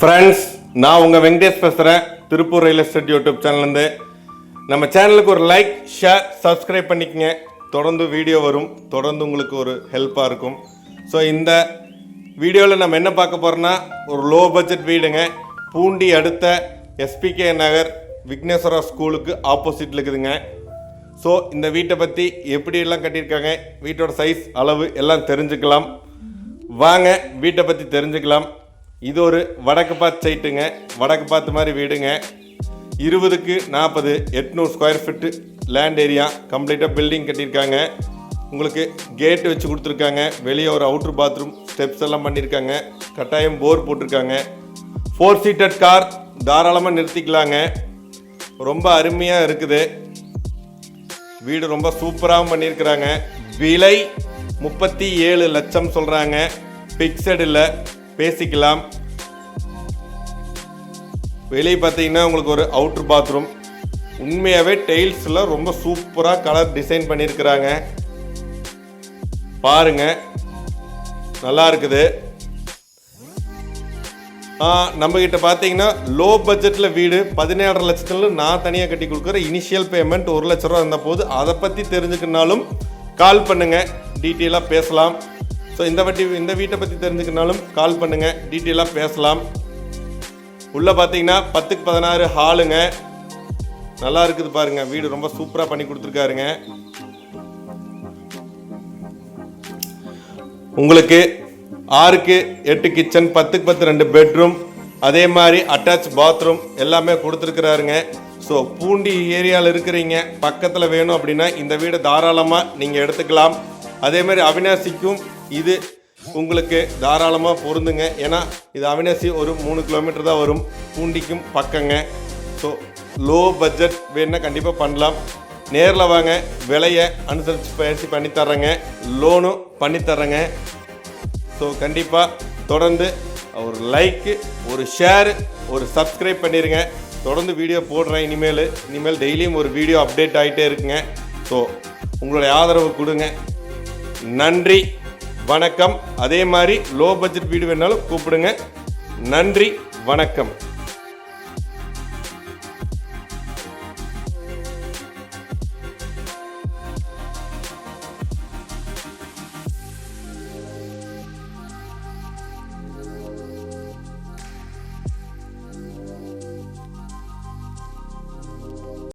Friends நான் உங்கள் வெங்கடேஷ் பேசுகிறேன் திருப்பூர் ரியல் எஸ்டேட் யூடியூப் சேனல்லேருந்து நம்ம சேனலுக்கு ஒரு லைக் ஷேர் சப்ஸ்கிரைப் பண்ணிக்கங்க. தொடர்ந்து வீடியோ வரும். தொடர்ந்து உங்களுக்கு ஒரு ஹெல்ப்பாக இருக்கும். ஸோ இந்த வீடியோவில் நம்ம என்ன பார்க்க போகிறோன்னா ஒரு லோ பட்ஜெட் வீடுங்க. பூண்டி அடுத்த எஸ்பிகே நகர் விக்னேஸ்வரா ஸ்கூலுக்கு ஆப்போசிட்டில் இருக்குதுங்க. ஸோ இந்த வீட்டை பற்றி எப்படியெல்லாம் கட்டியிருக்காங்க வீட்டோட சைஸ் அளவு எல்லாம் தெரிஞ்சுக்கலாம். வாங்க வீட்டை பற்றி தெரிஞ்சுக்கலாம். இது ஒரு வடக்கு பார்த்து சைட்டுங்க. வடக்கு பார்த்த மாதிரி வீடுங்க. இருபதுக்கு நாற்பது எட்நூறு ஸ்கொயர் ஃபிட்டு லேண்ட் ஏரியா கம்ப்ளீட்டாக பில்டிங் கட்டியிருக்காங்க. உங்களுக்கு கேட் வச்சு கொடுத்துருக்காங்க. வெளியே ஒரு அவுட்ரு பாத்ரூம் ஸ்டெப்ஸ் எல்லாம் பண்ணியிருக்காங்க. கட்டாயம் போர் போட்டிருக்காங்க. ஃபோர் சீட்டட் கார் தாராளமாக நிறுத்திக்கலாங்க. ரொம்ப அருமையாக இருக்குது. வீடு ரொம்ப சூப்பராகவும் பண்ணியிருக்கிறாங்க. விலை முப்பத்தி ஏழு லட்சம் சொல்கிறாங்க ஃபிக்ஸடில் பேசிக்கலாம். வெளியே பார்த்தீங்கன்னா உங்களுக்கு ஒரு அவுட்ரு பாத்ரூம் உண்மையாகவே டைல்ஸில் ரொம்ப சூப்பராக கலர் டிசைன் பண்ணியிருக்கிறாங்க பாருங்க. நல்லா இருக்குது. நம்ம கிட்ட பார்த்தீங்கன்னா லோ பட்ஜெட்டில் வீடு பதினேழரை லட்சத்துல நான் தனியாக கட்டி கொடுக்குற இனிஷியல் பேமெண்ட் ஒரு லட்ச ரூபா இருந்த போது. அதை பற்றி தெரிஞ்சுக்கணுனாலும் கால் பண்ணுங்கள் டீட்டெயிலாக பேசலாம். ஸோ இந்த வட்டி இந்த வீட்டை பற்றி தெரிஞ்சுக்கணுனாலும் கால் பண்ணுங்கள் டீட்டெயிலாக பேசலாம். உள்ளே பார்த்தீங்கன்னா பத்துக்கு பதினாறு ஹாலுங்க. நல்லா இருக்குது பாருங்க. வீடு ரொம்ப சூப்பராக பண்ணி கொடுத்துருக்காருங்க. உங்களுக்கு ஆறுக்கு எட்டு கிச்சன் பத்துக்கு பத்து ரெண்டு பெட்ரூம் அதே மாதிரி அட்டாச் பாத்ரூம் எல்லாமே கொடுத்துருக்குறாருங்க. ஸோ பூண்டி ஏரியாவில் இருக்கிறீங்க பக்கத்தில் வேணும் அப்படின்னா இந்த வீடை தாராளமாக நீங்கள் எடுத்துக்கலாம். அதே மாதிரி அவினாசிக்கும் இது உங்களுக்கு தாராளமாக பொருந்துங்க. ஏன்னா இது அவினாசி ஒரு மூணு கிலோமீட்டர் தான் வரும். பூண்டிக்கும் பக்கங்க. ஸோ லோ பட்ஜெட் வேணுன்னா கண்டிப்பாக பண்ணலாம். நேரில் வாங்க. விலையை அனுசரித்து பயிற்சி பண்ணித்தர்றேங்க லோனும் பண்ணித்தர்றேங்க ஸோ கண்டிப்பாக தொடர்ந்து ஒரு லைக்கு ஒரு ஷேரு ஒரு சப்ஸ்கிரைப் பண்ணிடுங்க தொடர்ந்து வீடியோ போடுறேன் இனிமேல். இனிமேல் டெய்லியும் ஒரு வீடியோ அப்டேட் ஆகிட்டே இருக்குங்க. ஸோ உங்களுடைய ஆதரவு கொடுங்க. நன்றி. வணக்கம். அதே மாதிரி லோ பட்ஜெட் வீடு வேணாலும் கூப்பிடுங்க. நன்றி வணக்கம்.